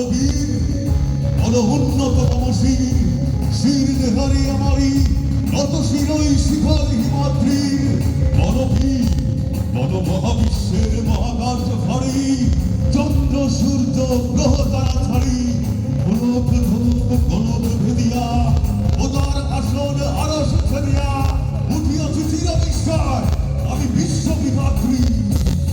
নবীর অনহন্যতম শির শির দেহারে আমারি, নত শিরই শিখর হিমাদ্রির মানবীর মন মহাবিশ্বের মহাকাশ ধরি চন্দ্র, সূর্য, গ্রহ তারা ছাড়ি। গোলক ধূপ গোলক ভেদিয়া, ওদার আসন, আরস ছেড়িয়া, উঠিয়াছি চির বিশ্বাস আমি বিশ্ব বিভাত্রী